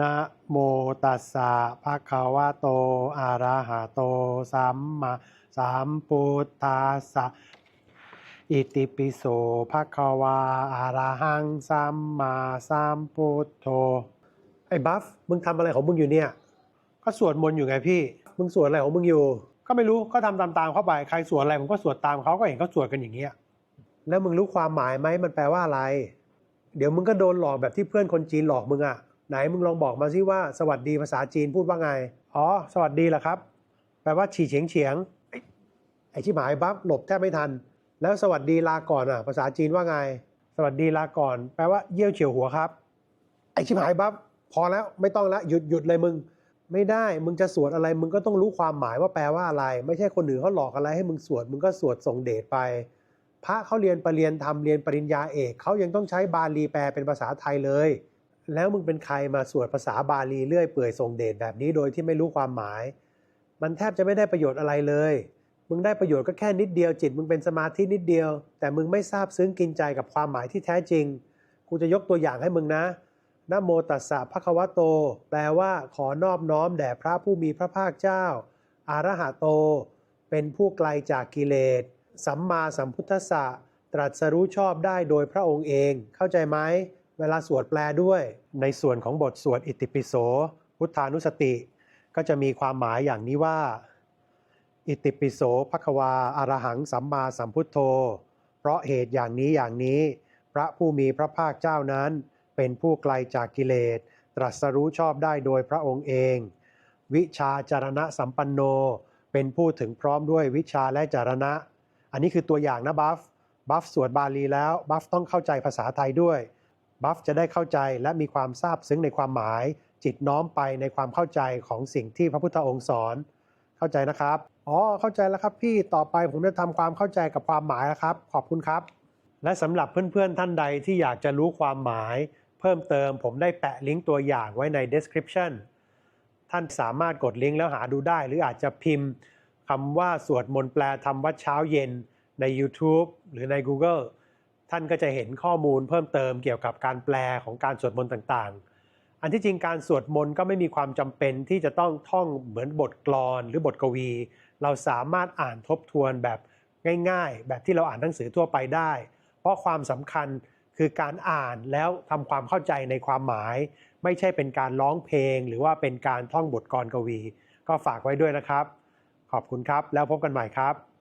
นะโมตัสสะภะคะวะโตอะระหะโตสัมมาสัมพุทธัสสะอิติปิโสภะคะวาอะระหังสัมมาสัมพุทโธไอ้บัฟมึงทำอะไรของมึงอยู่เนี่ยก็สวดมนต์อยู่ไงพี่ มึงสวดอะไรของมึงอยู่ ก็ไม่รู้ก็ทำตามๆเข้าไปใครสวดอะไรผมก็สวดตามเขาก็เห็นเขาสวดกันอย่างเงี้ยแล้วมึงรู้ความหมายไหมมันแปลว่าอะไร เดี๋ยวมึงก็โดนหลอกแบบที่เพื่อนคนจีนหลอกมึงอะ ไหนมึงลองบอกมาสิว่าสวัสดีภาษาจีนพูดว่าไง อ๋อ สวัสดีเหรอครับ แปลว่าฉี่เฉียงเฉียงไอ้ไอ้ชิบหายบัฟหลบแทบไม่ทัน แล้วสวัสดีลาก่อนอะ ภาษาจีนว่าไง สวัสดีลาก่อน แปลว่าเยี่ยวเฉียวหัวครับ ไอ้ชิบหายบัฟพอแล้วไม่ต้องละหยุดหยุดเลยมึง ไม่ได้มึงจะสวดอะไร มึงก็ต้องรู้ความหมายว่าแปลว่าอะไร ไม่ใช่คนอื่นเขาหลอกอะไรให้มึงสวด มึงก็สวดส่งเดชไป พระเขาเรียนปรริญญาธรรมเรียนปริญญาเอกเขายังต้องใช้บาลีแปลเป็นภาษาไทยเลย แล้วมึงเป็นใครมาสวดภาษาบาลีเรื่อยเปื่อยส่งเดชแบบนี้โดยที่ไม่รู้ความหมาย มันแทบจะไม่ได้ประโยชน์อะไรเลย มึงได้ประโยชน์ก็แค่นิดเดียวจิต มึงเป็นสมาธินิดเดียว แต่มึงไม่ทราบซึ้งกินใจกับความหมายที่แท้จริง กูจะยกตัวอย่างให้มึงนะนะโมตัสสะภะคะวะโต แปลว่าขอนอบน้อมแด่พระผู้มีพระภาคเจ้า อาระหะโต เป็นผู้ไกลจากกิเลส สัมมาสัมพุทธัสสะตรัสรู้ชอบได้โดยพระองค์เอง เข้าใจไหม เวลาสวดแปลด้วย ในส่วนของบทสวดอิติปิโสพุทธานุสติ ก็จะมีความหมายอย่างนี้ว่า อิติปิโสภควาอารหังสัมมาสัมพุทโธ เพราะเหตุอย่างนี้อย่างนี้ พระผู้มีพระภาคเจ้านั้น เป็นผู้ไกลจากกิเลส ตรัสรู้ชอบได้โดยพระองค์เอง วิชาจารณะสัมปันโน เป็นผู้ถึงพร้อมด้วยวิชาและจารณะ อันนี้คือตัวอย่างนะบัฟบัฟสวดบาลีแล้วบัฟต้องเข้าใจภาษาไทยด้วย บัฟจะได้เข้าใจและมีความซาบซึ้งในความหมาย จิตน้อมไปในความเข้าใจของสิ่งที่พระพุทธองค์สอน เข้าใจนะครับ อ๋อ เข้าใจแล้วครับพี่ต่อไปผมจะทำความเข้าใจกับความหมายแล้วครับ ขอบคุณครับ และสำหรับเพื่อนๆท่านใดที่อยากจะรู้ความหมาย เพิ่มเติมผมได้แปะลิงก์ตัวอย่างไว้ใน description ท่านสามารถกดลิงก์แล้วหาดูได้ หรืออาจจะพิมพ์คำว่าสวดมนต์แปลธรรมวัดเช้าเย็นใน YouTube หรือใน Google ท่านก็จะเห็นข้อมูลเพิ่มเติมเกี่ยวกับการแปลของการสวดมนต์ต่างๆ อันที่จริงการสวดมนต์ก็ไม่มีความจำเป็นที่จะต้องท่องเหมือนบทกลอนหรือบทกวี เราสามารถอ่านทบทวนแบบง่าย ๆ แบบที่เราอ่านหนังสือทั่วไปได้ เพราะความสำคัญคือการอ่านแล้วทำความเข้าใจในความหมาย ไม่ใช่เป็นการร้องเพลง หรือว่าเป็นการท่องบทกลอนกวี ก็ฝากไว้ด้วยนะครับ ขอบคุณครับแล้วพบกันใหม่ครับ